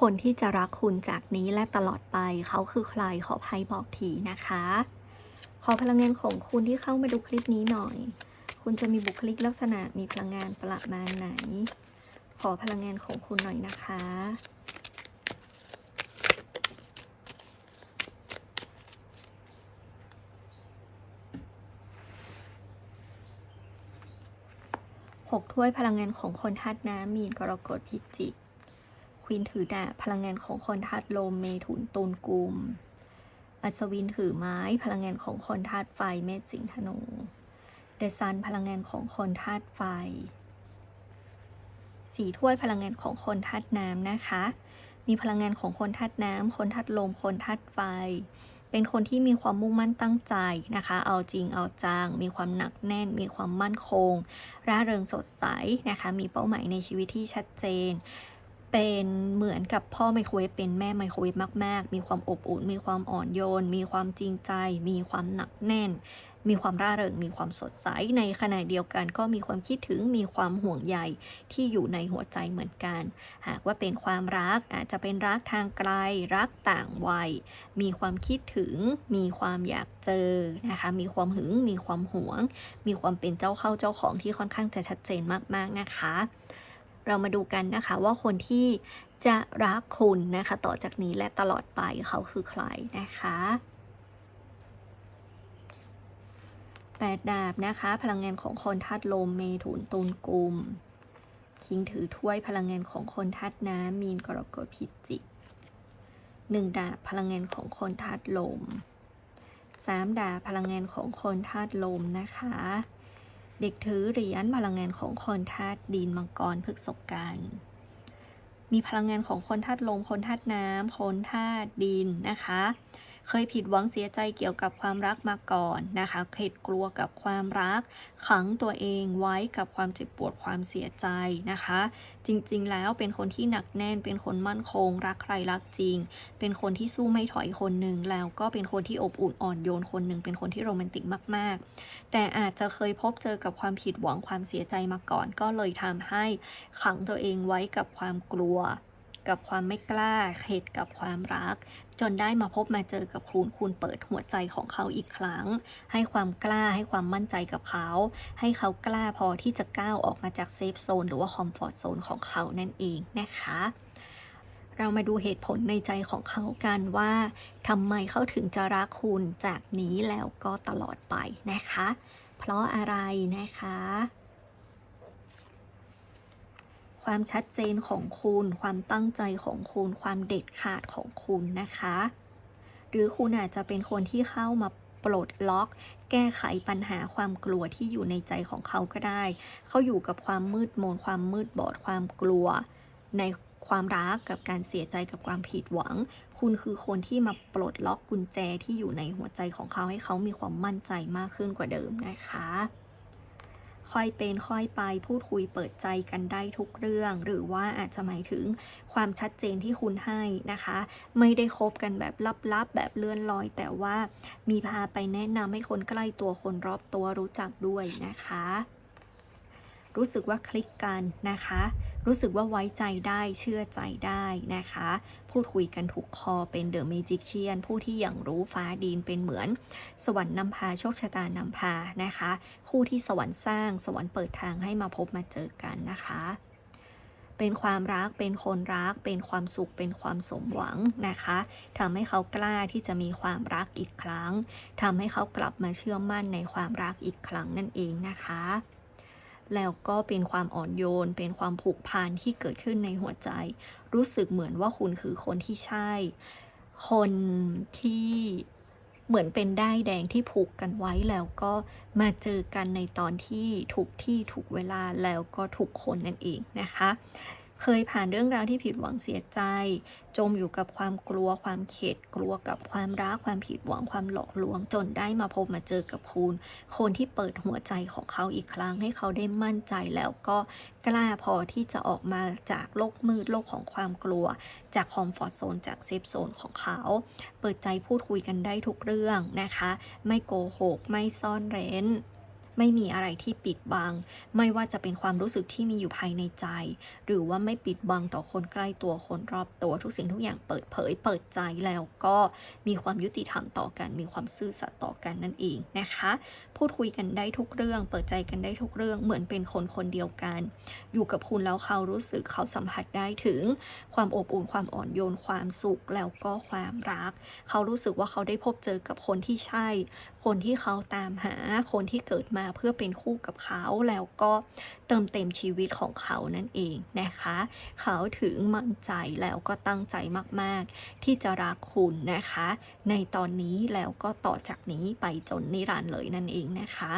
คนที่จะรักคุณจากนี้และตลอดไปเขาคือใครขอไพ่บอกทีนะคะ ขอพลังงานของคุณที่เข้ามาดูคลิปนี้หน่อย คุณจะมีบุคลิกลักษณะมีพลังงานประมาณไหน ขอพลังงานของคุณหน่อยนะคะหกถ้วยพลังงานของคนธาตุน้ำมีนกรกฎพิจิก วีนถือดาบพลังงานของคนธาตุลมเมถุนตุลกุม อัศวินถือไม้พลังงานของคนธาตุไฟเมษสิงธนูเดซันพลังงานของคนธาตุไฟสีถ้วยพลังงานของคนธาตุน้ำนะคะ มีพลังงานของคนธาตุน้ำ คนธาตุลม คนธาตุไฟ เป็นคนที่มีความมุ่งมั่นตั้งใจนะคะ เอาจริงเอาจัง มีความหนักแน่น มีความมั่นคง ร่าเริงสดใสนะคะ มีเป้าหมายในชีวิตที่ชัดเจน เป็นเหมือนกับพ่อไมโครเวฟเป็นแม่ไมโครเวฟมาก ๆ มีความอบอุ่น มีความอ่อนโยน มีความจริงใจ มีความหนักแน่น มีความร่าเริง มีความสดใส ในขณะเดียวกันก็มีความคิดถึง มีความห่วงใยที่อยู่ในหัวใจเหมือนกัน หากว่าเป็นความรักอาจจะเป็นรักทางไกล รักต่างวัย มีความคิดถึง มีความอยากเจอนะคะ มีความหึง มีความหวง มีความเป็นเจ้าเข้าเจ้าของที่ค่อนข้างจะชัดเจนมาก ๆ นะคะ เรามาดูกันนะคะว่าคนที่จะรักคุณนะคะ ต่อจากนี้และตลอดไปเขาคือใครนะคะแปดดาบนะคะ พลังงานของคนธาตุลมเมถุนตุลกุม คิงถือถ้วยพลังงานของคนธาตุน้ำมีนกรกฎพิจิกหนึ่งดาบพลังงานของคนธาตุลมสามดาบพลังงานของคนธาตุลมนะคะ เด็กถือเหรียญพลังงานของคนธาตุดินมังกรพฤกษกันมีพลังงานของคนธาตุลมคนธาตุน้ำคนธาตุดินนะคะ เคยผิดหวังเสียใจเกี่ยวกับความรักมาก่อนนะคะเข็ดกลัวกับความรัก ขังตัวเองไว้กับความเจ็บปวดความเสียใจนะคะ จริงๆ แล้วเป็นคนที่หนักแน่น เป็นคนมั่นคง รักใครรักจริง เป็นคนที่สู้ไม่ถอยคนหนึ่งแล้วก็เป็นคนที่อบอุ่นอ่อนโยนคนหนึ่งเป็นคนที่โรแมนติกมาก ๆ แต่อาจจะเคยพบเจอกับความผิดหวังความเสียใจมาก่อน ก็เลยทำให้ขังตัวเองไว้กับความกลัว กับความไม่กล้า เข็ดกับความรัก จนได้มาพบมาเจอกับคุณ คุณเปิดหัวใจของเขาอีกครั้ง ให้ความกล้าให้ความมั่นใจกับเขา ให้เขากล้าพอที่จะก้าวออกมาจากเซฟโซนหรือว่าคอมฟอร์ทโซนของเขานั่นเองนะคะเรามาดูเหตุผลในใจของเขากันว่าทำไมเขาถึงจะรักคุณจากนี้แล้วก็ตลอดไปนะคะ เพราะอะไรนะคะ ความชัดเจนของคุณ ความตั้งใจของคุณ ความเด็ดขาดของคุณนะคะ หรือคุณอาจจะเป็นคนที่เข้ามาปลดล็อก แก้ไขปัญหาความกลัวที่อยู่ในใจของเขาก็ได้ เขาอยู่กับความมืดมนความมืดบอดความกลัว ในความรักกับการเสียใจกับความผิดหวัง คุณคือคนที่มาปลดล็อกกุญแจที่อยู่ในหัวใจของเขาให้เขามีความมั่นใจมากขึ้นกว่าเดิมนะคะ ค่อยเป็นค่อยไปพูดคุยเปิดใจกันได้ทุกเรื่อง หรือว่าอาจจะหมายถึงความชัดเจนที่คุณให้นะคะ ไม่ได้คบกันแบบลับๆ แบบเลื่อนลอย แต่ว่ามีพาไปแนะนำให้คนใกล้ตัวคนรอบตัวรู้จักด้วยนะคะ รู้สึกว่าคลิกกันนะคะ รู้สึกว่าไว้ใจได้เชื่อใจได้นะคะ พูดคุยกันถูกคอเป็นเดอะเมจิกเชียนผู้ที่อย่างรู้ฟ้าดินเป็นเหมือน สวรรค์นำพาโชคชะตานำพานะคะ คู่ที่สวรรค์สร้างสวรรค์เปิดทางให้มาพบมาเจอกันนะคะเป็นความรัก เป็นคนรัก เป็นความสุข เป็นความสมหวังนะคะทำให้เขากล้าที่จะมีความรักอีกครั้งทำให้เขากลับมาเชื่อมั่นในความรักอีกครั้งนั่นเองนะคะ แล้วก็เป็นความอ่อนโยน เป็นความผูกพันที่เกิดขึ้นในหัวใจ รู้สึกเหมือนว่าคุณคือคนที่ใช่ คนที่เหมือนเป็นได้แดงที่ผูกกันไว้แล้วก็มาเจอกันในตอนที่ถูกที่ถูกเวลาแล้วก็ถูกคนนั่นเองนะคะ เคยผ่านเรื่องราวที่ผิดหวังเสียใจ จมอยู่กับความกลัวความเข็ดกลัวกับความรักความผิดหวังความหลอกลวง จนได้มาพบมาเจอกับคุณ คนที่เปิดหัวใจของเขาอีกครั้ง ให้เขาได้มั่นใจแล้วก็กล้าพอที่จะออกมาจากโลกมืดโลกของความกลัว จากคอมฟอร์ทโซนจากเซฟโซนของเขา เปิดใจพูดคุยกันได้ทุกเรื่องนะคะ ไม่โกหก ไม่ซ่อนเร้น ไม่มีอะไรที่ปิดบัง ไม่ว่าจะเป็นความรู้สึกที่มีอยู่ภายในใจ หรือว่าไม่ปิดบังต่อคนใกล้ตัวคนรอบตัวทุกสิ่งทุกอย่างเปิดเผย เปิดใจแล้วก็มีความยุติธรรมต่อกัน มีความซื่อสัตย์ต่อกันนั่นเองนะคะ พูดคุยกันได้ทุกเรื่อง เปิดใจกันได้ทุกเรื่องเหมือนเป็นคนคนเดียวกัน อยู่กับคุณแล้วเขารู้สึกเขาสัมผัสได้ถึง ความอบอุ่นความอ่อนโยนความสุขแล้วก็ความรัก เขารู้สึกว่าเขาได้พบเจอกับคนที่ใช่ คนที่เขาตามหาคนที่เกิดมามาเพื่อเป็นคู่กับเขาแล้วก็เติมเต็มชีวิตของเขานั่นเองนะคะ เขาถึงมั่นใจแล้วก็ตั้งใจมากๆ ที่จะรักคุณนะคะ ในตอนนี้แล้วก็ต่อจากนี้ไปจนนิรันดร์เลยนั่นเองนะคะ